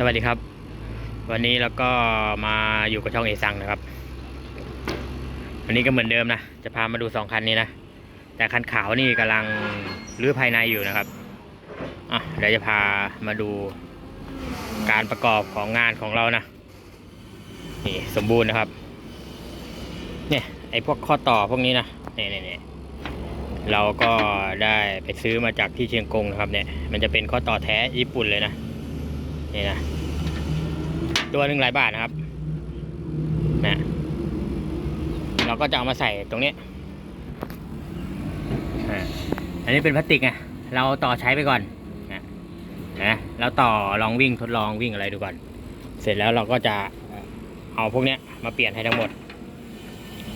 สวัสดีครับ วันนี้เราก็มาอยู่กับช่องเอซังนะครับ วันนี้ก็เหมือนเดิมนะ จะพามาดูสองคันนี้นะ แต่คันขาวนี่กำลังรื้อภายในอยู่นะครับอะเดี๋ยวจะพามาดูการประกอบของงานของเรานะนี่สมบูรณ์นะครับ เนี่ยไอพวกข้อต่อพวกนี้นะเนี่ยเนี่ยเนี่ยเราก็ได้ไปซื้อมาจากที่เชียงกงนะครับเนี่ย มันจะเป็นข้อต่อแท้ญี่ปุ่นเลยนะ นี่นะตัวหนึ่งหลายบาทนะครับนะเราก็จะเอามาใส่ตรงนี้อันนี้เป็นพลาสติกไงเราต่อใช้ไปก่อนนะนะแล้วต่อลองวิ่งทดลองวิ่งอะไรดูก่อน เสร็จแล้วเราก็จะเอาพวกนี้มาเปลี่ยนให้ทั้งหมด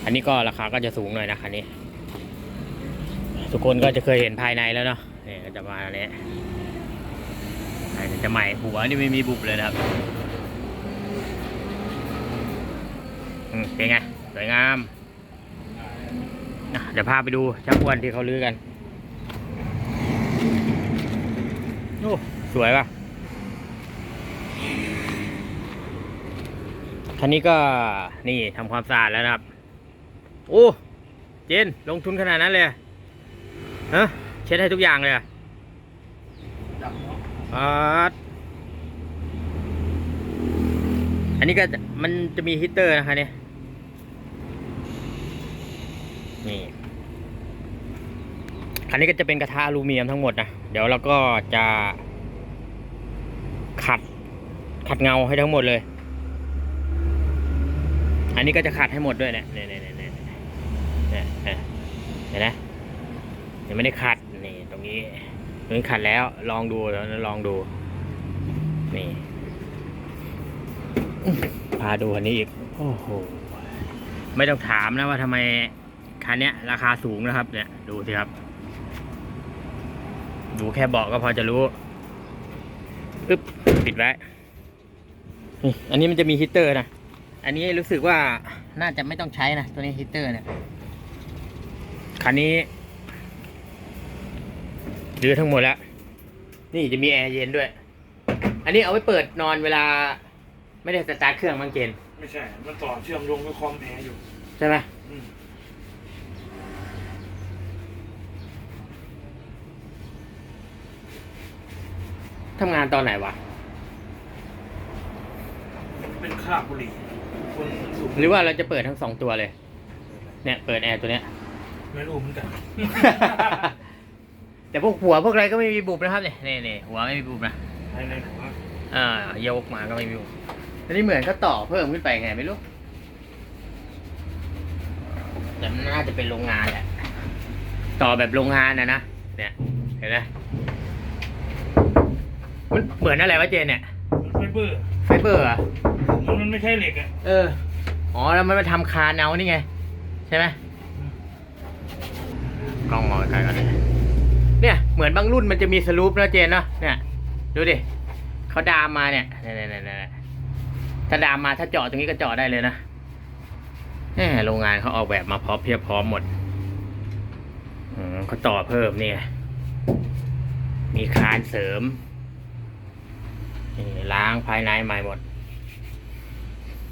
อันนี้ก็ราคาก็จะสูงหน่อยนะคันนี้ ทุกคนก็จะเคยเห็นภายในแล้วเนาะนี่ก็จะมาอันนี้ จะใหม่หัวนี่ไม่มีบุบเลยนะครับเป็นไง สวยงาม เดี๋ยวพาไปดูช่างอ้วนที่เขาลื้อกัน โอ้ สวยป่ะ คันนี้ก็นี่ทำความสะอาดแล้วนะครับ โอ้ เจน ลงทุนขนาดนั้นเลยฮะเช็ดให้ทุกอย่างเลยจับ อาอันนี้ก็มันจะมีฮีเตอร์นะคะเนี่ย นี่คันนี้ก็จะเป็นกระทะอลูมิเนียมทั้งหมดนะ เดี๋ยวเราก็จะขัดขัดเงาให้ทั้งหมดเลย อันนี้ก็จะขัดให้หมดด้วยเนี่ยเนี่ยเนี่ยเนี่ยเนี่ยเนี่ยเนี่ยเห็นไหมยังไม่ได้ขัดนี่ตรงนี้ ตรงนี้ขัดแล้วลองดูเดี๋ยวลองดู นี่ พาดูคันนี้อีก โอ้โห ไม่ต้องถามนะว่าทำไมคันนี้ราคาสูงนะครับ เนี่ย ดูสิครับ ดูแค่เบาะก็พอจะรู้ปึ๊บปิดไว้นี่อันนี้มันจะมีฮีตเตอร์นะ อันนี้รู้สึกว่าน่าจะไม่ต้องใช้นะ ตัวนี้ฮีตเตอร์เนี่ย คันนี้ รื้อทั้งหมดแล้ว นี่จะมีแอร์เย็นด้วย อันนี้เอาไว้เปิดนอนเวลา ไม่ได้สตาร์ทเครื่องบางเจนไม่ใช่ มันต่อเชื่อมโยงกับคอมแอร์อยู่ ใช่ไหมอืมทำงานตอนไหนวะ เป็นคราบบุหรี่คนสูบหรือว่าเราจะเปิดทั้งสองตัวเลย เนี่ย เปิดแอร์ตัวเนี้ย ไม่รู้เหมือนกัน แต่พวกหัวพวกอะไรก็ไม่มีบุบนะครับเนี่ยนี่นี่หัวไม่มีบุบนะภายในหัวอ่ายกมาก็ไม่มีบุบอันนี้เหมือนก็ต่อเพิ่มขึ้นไปไงไม่รู้แต่มันน่าจะเป็นโรงงานแหละต่อแบบโรงงานนะนะเนี่ยเห็นไหมมันเหมือนอะไรวะเจนเนี่ยมันไฟเบอร์ไฟเบอร์เหรอะมันมันไม่ใช่เหล็กอะเอออ๋อแล้วมันมาทำคานเอานี่ไง ใช่ไหมกล้องมองไกลๆกันเลย เนี่ยเหมือนบางรุ่นมันจะมีสลูปนะเจนเนอะเนี่ยดูดิเขาดามมาเนี่ยเนี่ยเนี่ยเนี่ยถ้าดามมาถ้าเจาะตรงนี้ก็เจาะได้เลยนะโรงงานเขาออกแบบมาพร้อมเพียบพร้อมหมดอืมเขาต่อเพิ่มเนี่ย มีคานเสริมนี่ล้างภายในใหม่หมด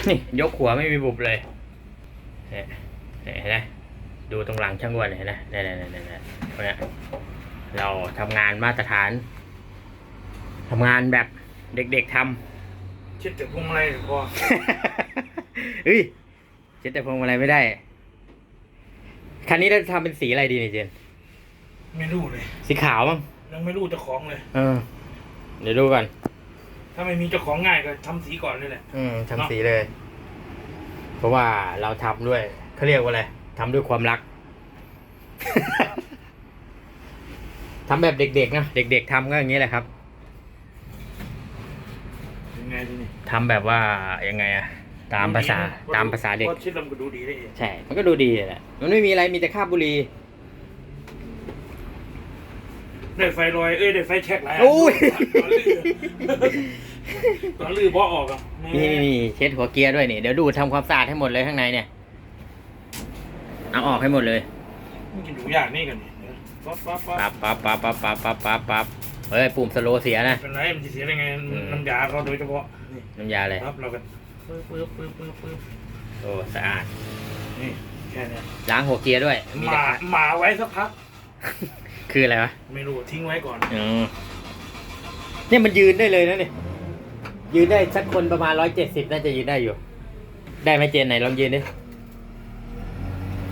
นี่ยกหัวไม่มีบุบเลยเนี่ยเห็นไหมดูตรงหลังช่างอ้วนเห็นไหมเนี่ยเนี่ยเนี่ยเนี่ย เนี้ยเราทำงานมาตรฐานทำงานแบบเด็กๆทำเช็ดจากพวงมาลัยพอเฮ้ยเจ็ดแต่พวงมาลัยไม่ได้ คันนี้เราจะทำเป็นสีอะไรดีเนี่ยเจน ไม่รู้เลย สีขาวมั้งยังไม่รู้เจ้าของเลย เออ เดี๋ยวดูก่อน ถ้าไม่มีเจ้าของง่ายก็ทำสีก่อนเลยแหละ อืมทำสีเลย เพราะว่าเราทำด้วยเขาเรียกว่าอะไรทำด้วยความรัก ทำแบบเด็กๆนะเด็ก ๆทำก็อย่างนี้แหละครับยังไงทีนี้ทำแบบว่ายังไงอะตามภาษาตามภาษาเด็กพอเช็ดแล้วมันก็ดูดีได้เองใช่ มันก็ดูดีแหละ มันไม่มีอะไร มีแต่คราบบุหรี่ได้ไฟลอยเอ้ยได้ไฟแช็กหลายนโอ้ยตอนลื้อตอนลื้อเพราะออกอะแม่นี่นี่นี่เช็ดหัวเกียร์ด้วยนี่ เดี๋ยวดูดทำความสะอาดให้หมดเลยข้างในเนี่ย เอาออกให้หมดเลย มันกินดูยากนี่กันนี่เดี๋ยว ปั๊บปั๊บปั๊บปั๊บปั๊บปั๊บปั๊บปั๊บเฮ้ยปุ่มสโลเสียนะ เป็นไรมันจะเสียได้ไงน้ำยาเขาโดยเฉพาะนี่น้ำยาเลยปั๊บเรากัปึ๊บปึ๊บปึ๊บปึ๊บโอ้สะอาดนี่แค่นี้ล้างหัวเกียร์ด้วยมหมาหมาไว้สักพัก คืออะไรวะไม่รู้ทิ้งไว้ก่อนอืมเนี่ยมันยืนได้เลยนะเนี่ยยืนได้สักคนประมาณร้อยเจ็ดสิบน่าจะยืนได้อยู่ ได้ไหมเจนไหนลองยืนดิ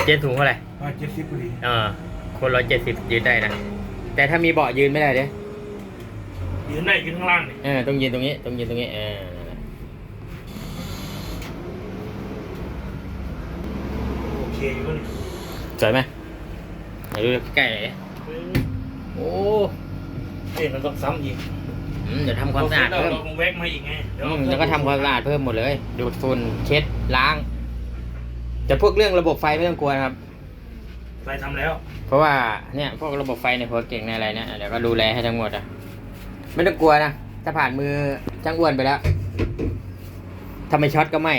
เจนถุงเท่าไหร่ร้อยเจ็ดสิบพอดีเออ คนร้อยเจ็ดสิบยืนได้นะ แต่ถ้ามีเบาะยืนไม่ได้เด้ยืนได้ยืนข้างล่างนี่เออต้องยืนตรงนี้ต้องยืนตรงนี้เออโอเคอยู่ก็นี่สวยไหมไหนดูใกล้ๆหน่อยดิโอ้เอ้ยมันต้องซ้ำอีกอืมเดี๋ยวทำความสะอาดเราเพิ่มเราคงแวกมาอีกไงเดี๋ยวอืมแล้วก็ทำความสะอาดเพิ่มหมดเลย ดูดฝุ่นเช็ดล้าง แต่พวกเรื่องระบบไฟไม่ต้องกลัวนะครับ ใส่ทำแล้ว เพราะว่าเนี่ยพวกระบบไฟในหัวเก่งในอะไรเนี่ยเดี๋ยวก็ดูแลให้ทั้งหมดอะไม่ต้องกลัวนะถ้าผ่านมือช่างอ้วนไปแล้วถ้าไม่ช็อตก็ไม่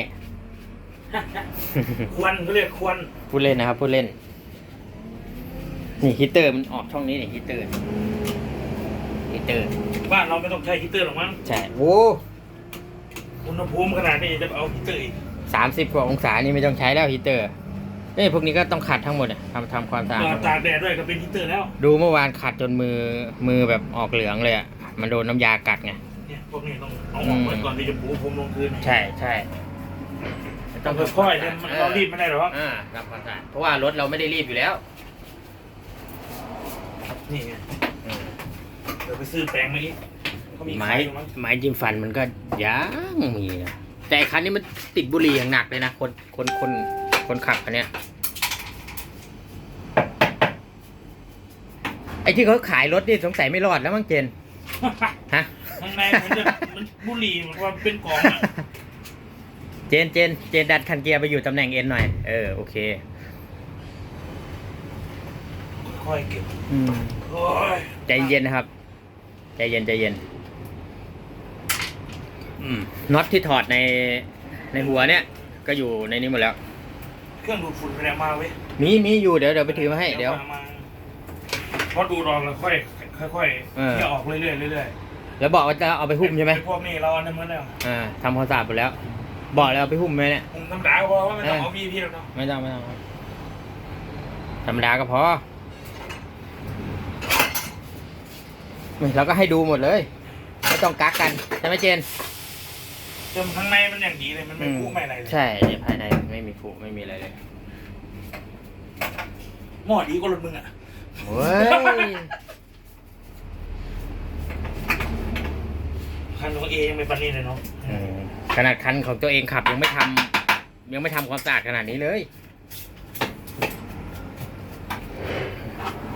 ควันเขาเรียกควันพูดเล่นนะครับพูดเล่น นี่ฮีตเตอร์มันออกช่องนี้นี่ฮีตเตอร์ฮีตเตอร์ บ้านเราไม่ต้องใช้ฮีตเตอร์หรอกมั้งใช่โอ้อุณหภูมิขนาดนี้จะเอาฮีตเตอร์อีกสามสิบกว่าองศานี่ไม่ต้องใช้แล้วฮีตเตอร์เอ้ยพวกนี้ก็ต้องขัดทั้งหมดอะทำทำความสะอาดเอ่อทั้งหมตาดกแดดด้วยก็เป็นฮีตเตอร์แล้ว ดูเมื่อวานขัดจนมือมือแบบออกเหลืองเลยอะ มันโดนน้ำยากัดไง เนี่ยพวกนี้ต้องเอาออกไว้ก่อนที่จะปูพรมลงคืนใช่ใช่ต้องค่อยๆเนี่ยมันเรารีบไม่ได้หรอกอ่าทำความสะอาดเพราะว่ารถเราไม่ได้รีบอยู่แล้วนี่ไงอืมเดี๋ยวไปซื้อแปรงมาอีกเขามีไม้ขายอยู่มั้งไม้จิ้มฟันมันก็ยังมีนะแต่คันนี้มันติดบุหรี่อย่างหนักเลยนะคนคนคน คนขับคันเนี้ยไอ้ที่เขาขายรถนี่สงสัยไม่รอดแล้วมั้งเจนฮะข้างในมันจะมันบุหรี่มันว่าเป็นกล่องอะเจนเจนเจนดัดคันเกียร์ไปอยู่ตำแหน่งเอ็นหน่อย เออโอเคค่อยๆเก็บอืมโอ้ยใจเย็นนะครับ ใจเย็นใจเย็นอืมน็อตที่ถอดในในหัวเนี่ย ก็อยู่ในนี้หมดแล้วเค รื่องดูดฝุ่นไปแล้วมาเว้ยมีมีอยู่เดี๋ยวเดี๋ยวไปถือมาให้เดี๋ยวอามาพอดูดออกแล้วค่อยค่อยเออๆเที่ยวออกเรื่อยๆเรื่อยแล้วบอกว่าจะเอาไปๆหุ้มใช่ไหมอ้พวกนี้เราอันนั้นเหมือนแล้วอ่าทำความสะอาดหมดแล้ว บอกแล้วเอาไปหุ้มไหมเนี่ย ผมธรรมดาก็พอว่าไม่ต้องเออเอาวีพีหรอกเนาะไม่ต้องไม่ต้องธรรมดาก็พอนี่เราก็ให้ดูหมดเลย ไม่ต้องกักกัน ใช่ไหมเจน จนข้างในมันอย่างดีเลยมันไม่พุไม่อะไรเลยใช่เนี่ยภายในไม่มีฟุไม่มีอะไรเลยหม้อดีกว่ารถมึงอะเว้ยคันของเอยังไม่ปันนี่เลยเนาะอืมขนาดคันของตัวเองขับยังไม่ทำยังไม่ทำความสะอาดขนาดนี้เลย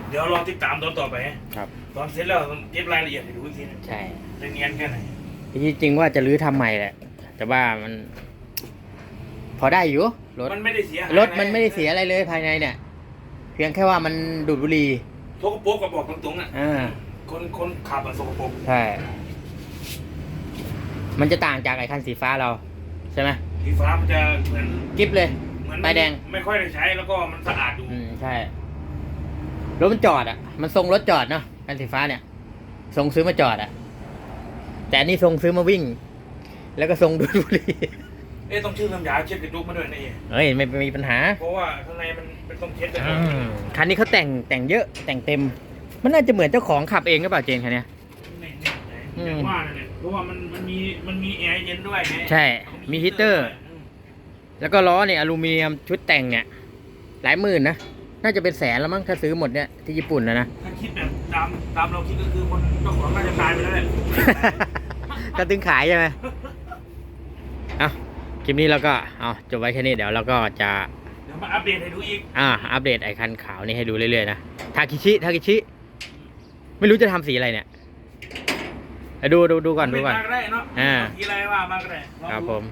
เดี๋ยวรอติดตามตอนต่อไป ครับ ตอนเสร็จแล้วเย็บรายละเอียดให้ดูอีกทีนึงใช่จะเนียนแค่ไหนที่จริงว่าจะรื้อทำใหม่แหละ แต่ว่ามัน พอได้อยู่รถมันไม่ได้เสียหายรถมันไม่ได้เสียอะไรเลยภายในเนี่ย เพียงแค่ว่ามันดูดบุหรี่สกปรกก็บอกตรงๆอะอ่าคนคนขับอะสกปรกใช่มันจะต่างจากไอ้คันสีฟ้าเรา ใช่ไหมสีฟ้ามันจะเหมือนกิ๊บเลยเหมือนป้ายแดงไม่ค่อยได้ใช้แล้วก็มันสะอาดดูอืมใช่รถมันจอดอะ มันทรงรถจอดเนาะคันสีฟ้าเนี่ยทรงซื้อมาจอดอะ แต่อันนี่ทรงซื้อมาวิ่ง แล้วก็ทรงดูดบุหรี่เอ๊ะต้องชื่อน้ำยาเช็ดกระดูกมาด้วยนะเอ๊ะเฮ้ยไม่ไม่มีปัญหาเพราะว่าข้างในมันเป็นต้องเช็ดกระอืดูกมคันนี้เขาแต่งแต่งเยอะแต่งเต็ม มันน่าจะเหมือนเจ้าของขับเองหรือเปล่าเจนคันเนี้ยนี่นี่อืม อย่างว่านั่นแหละเพราะว่ามันมันมีมันมีแอร์เย็นด้วยไงใช่ มีฮีตเตอร์ด้วยอืมแล้วก็ล้อเนี่ยอลูมิเนียมชุดแต่งเนี่ย หลายหมื่นนะ น่าจะเป็นแสนแล้วมั้งถ้าซื้อหมดเนี่ยที่ญี่ปุ่นนะนะ ถ้าคิดแบบตามตามเราคิดก็คือคนเจ้าของน่าจะตายไปแล้วแหละ ก็ตึงขายใช่ไหมเอาคลิปนี้เราก็เอาจบไว้แค่นี้เดี๋ยวเราก็จะเดี๋ยวมาอัปเดตให้ดูอีกอ่าอัปเดตไอคันขาวนี่ให้ดูเรื่อยๆนะทากิชิทากิชิ ไม่รู้จะทำสีอะไรเนี่ยเอาดูดูดูก่อนดูก่อน เป็มาได้เนาะอ่า ทีไรว่ามาก็ได้ลองครับดู ผม